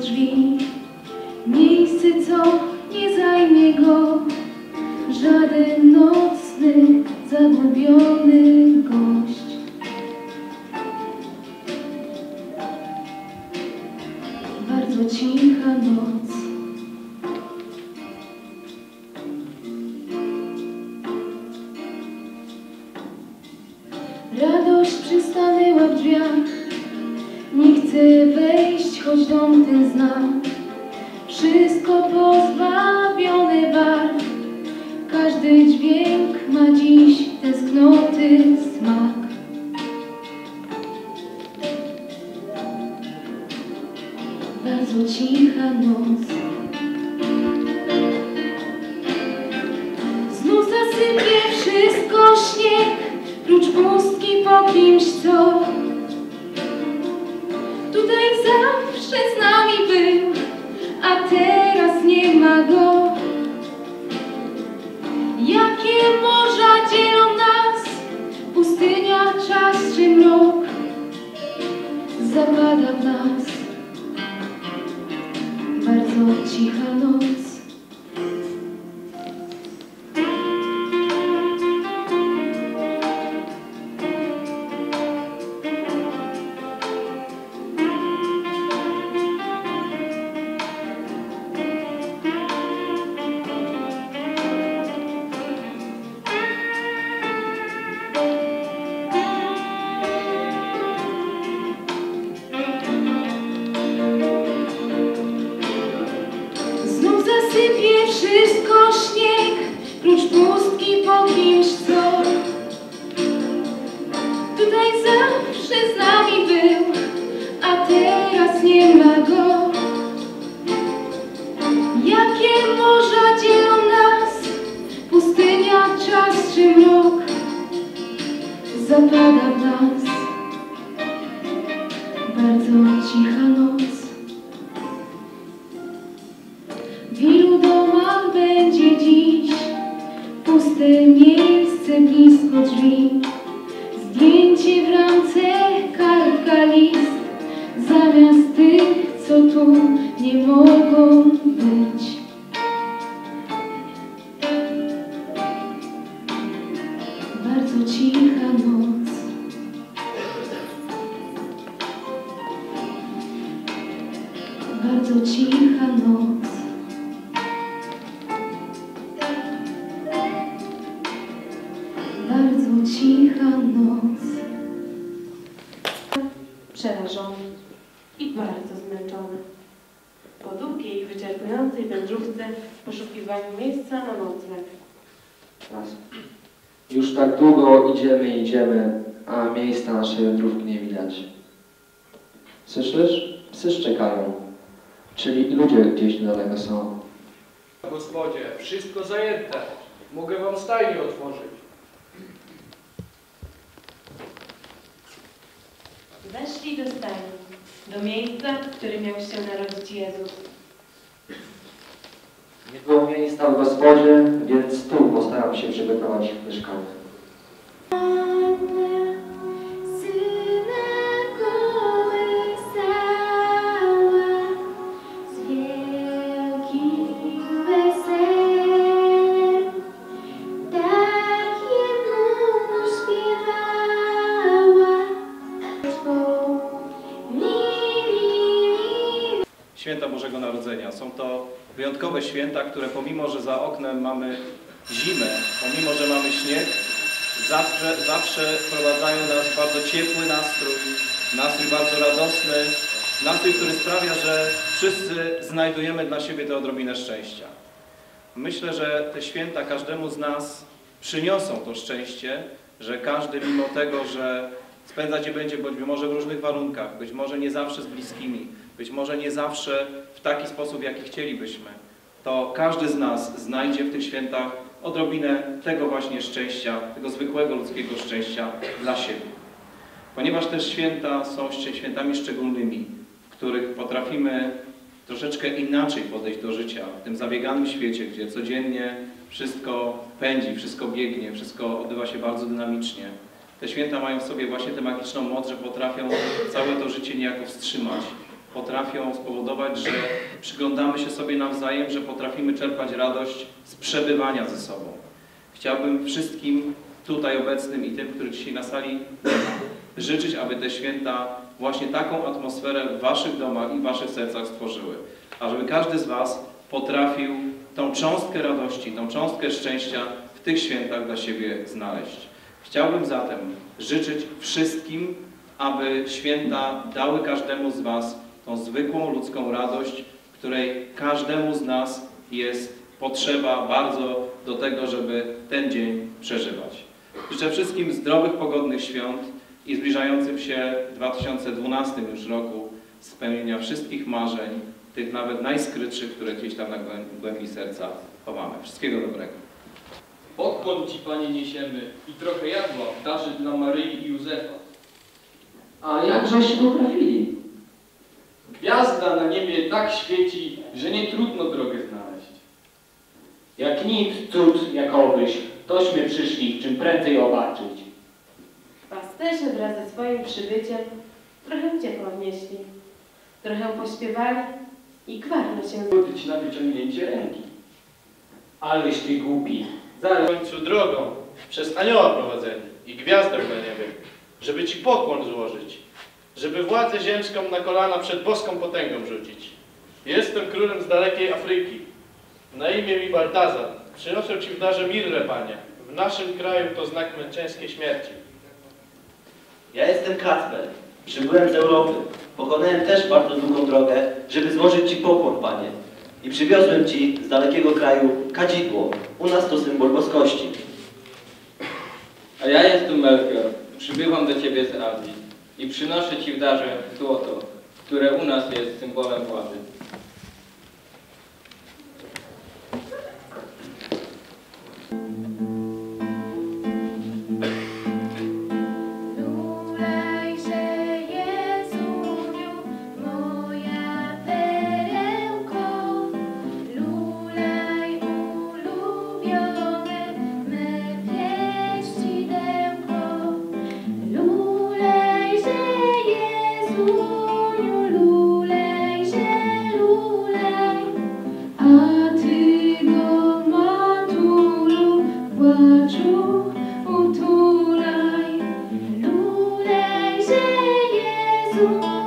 drzwi. Miejsce, co nie zajmie go żaden nocny, zagubiony gość. Bardzo cicha noc. Radość przystanęła w drzwiach. Nie chcę wejść, choć dom ten znam. Wszystko pozbawione barw. Każdy dźwięk ma dziś tęsknoty smak. Bardzo cicha noc. Znów zasypie wszystko śnieg, prócz pustki po kimś, co z nami był, a teraz nie ma go. Jakie morza dzielą nas, pustynia, czas czy mrok, zapada w nas zawsze z nami był, a teraz nie ma go. Jakie morza dzielą nas, pustynia, czas czy mrok, zapada w nas bardzo cicha noc. W ilu domach będzie dziś puste miejsce blisko drzwi? Zdjęcie w ramce, co tu nie mogą być. Bardzo cicha noc. Bardzo cicha noc. Bardzo cicha noc. przerażony i bardzo zmęczony. Po długiej, wyczerpującej wędrówce w poszukiwaniu miejsca na nocleg. Raz. Już tak długo idziemy, idziemy, a miejsca naszej wędrówki nie widać. Słyszysz? Psy szczekają. Czyli i ludzie gdzieś niedaleko są. Gospodzie, wszystko zajęte. Mogę wam stajnię otworzyć. Weszli do stajni, do miejsca, w którym miał się narodzić Jezus. Nie było miejsca w gospodzie, więc tu postaram się przygotować mieszkanie. Narodzenia. Są to wyjątkowe święta, które pomimo, że za oknem mamy zimę, pomimo, że mamy śnieg, zawsze, zawsze wprowadzają nas w bardzo ciepły nastrój, nastrój bardzo radosny, nastrój, który sprawia, że wszyscy znajdujemy dla siebie tę odrobinę szczęścia. Myślę, że te święta każdemu z nas przyniosą to szczęście, że każdy mimo tego, że spędzać je będzie być może w różnych warunkach, być może nie zawsze z bliskimi, być może nie zawsze w taki sposób, jaki chcielibyśmy, to każdy z nas znajdzie w tych świętach odrobinę tego właśnie szczęścia, tego zwykłego ludzkiego szczęścia dla siebie. Ponieważ te święta są świętami szczególnymi, w których potrafimy troszeczkę inaczej podejść do życia w tym zabieganym świecie, gdzie codziennie wszystko pędzi, wszystko biegnie, wszystko odbywa się bardzo dynamicznie. Te święta mają w sobie właśnie tę magiczną moc, że potrafią całe to życie niejako wstrzymać, potrafią spowodować, że przyglądamy się sobie nawzajem, że potrafimy czerpać radość z przebywania ze sobą. Chciałbym wszystkim tutaj obecnym i tym, którzy dzisiaj na sali życzyć, aby te święta właśnie taką atmosferę w waszych domach i w waszych sercach stworzyły. A żeby każdy z was potrafił tą cząstkę radości, tą cząstkę szczęścia w tych świętach dla siebie znaleźć. Chciałbym zatem życzyć wszystkim, aby święta dały każdemu z was tą zwykłą ludzką radość, której każdemu z nas jest potrzeba bardzo do tego, żeby ten dzień przeżywać. Życzę wszystkim zdrowych, pogodnych świąt i zbliżającym się 2012 już roku spełnienia wszystkich marzeń, tych nawet najskrytszych, które gdzieś tam na głę- głębi serca chowamy. Wszystkiego dobrego. Pokłon Ci, Panie, niesiemy i trochę jadła w darze dla Maryi i Józefa. A jakżeście się poprawili? Gwiazda na niebie tak świeci, że nie trudno drogę znaleźć. Jak nic cud jakowyś, tośmy przyszli czym prędzej obaczyć. Pasterze wraz ze swoim przybyciem trochę ciepła wnieśli, trochę pośpiewali i gwarno się Ci na wyciągnięcie ręki. Aleś ty głupi, w zaraz końcu drogą, przez anioła prowadzeni i gwiazdę na niebie, żeby Ci pokłon złożyć, żeby władzę ziemską na kolana przed boską potęgą rzucić. Jestem królem z dalekiej Afryki. Na imię mi Baltazar. Przynoszę Ci w darze mirrę, Panie. W naszym kraju to znak męczeńskiej śmierci. Ja jestem Kacper. Przybyłem z Europy. Pokonałem też bardzo długą drogę, żeby złożyć Ci pokłon, Panie. I przywiozłem Ci z dalekiego kraju kadzidło. U nas to symbol boskości. A ja jestem Melchior. Przybywam do Ciebie z Azji i przynoszę Ci w darze złoto, które u nas jest symbolem władzy. Thank you.